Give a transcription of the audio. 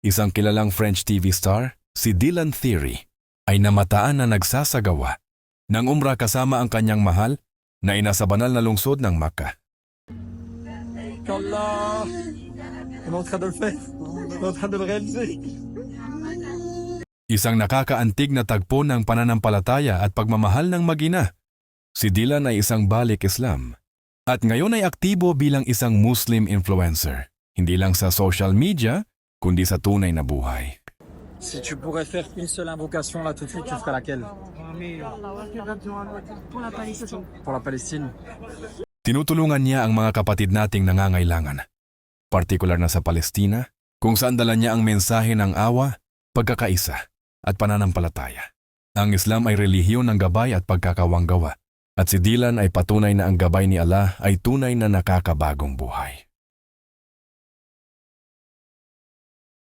isang kilalang French TV star, si Dylan Theory, ay namataan na nagsasagawa ng umra kasama ang kanyang mahal na ina sa banal na lungsod ng Makkah. Allah. Isang nakakaantig na tagpo ng pananampalataya at pagmamahal ng magina. Si Dylan ay isang balik Islam. At ngayon ay aktibo bilang isang Muslim influencer. Hindi lang sa social media, kundi sa tunay na buhay. Si tu pourrais faire une seule invocation là tout de suite, tu ferais laquelle Pour la Palestine. Pour la Palestine Tinutulungan niya ang mga kapatid nating nangangailangan, partikular na sa Palestina, kung saan dala niya ang mensahe ng awa, pagkakaisa, at pananampalataya. Ang Islam ay relihiyon ng gabay at pagkakawanggawa, at si Dylan ay patunay na ang gabay ni Allah ay tunay na nakakabagong buhay.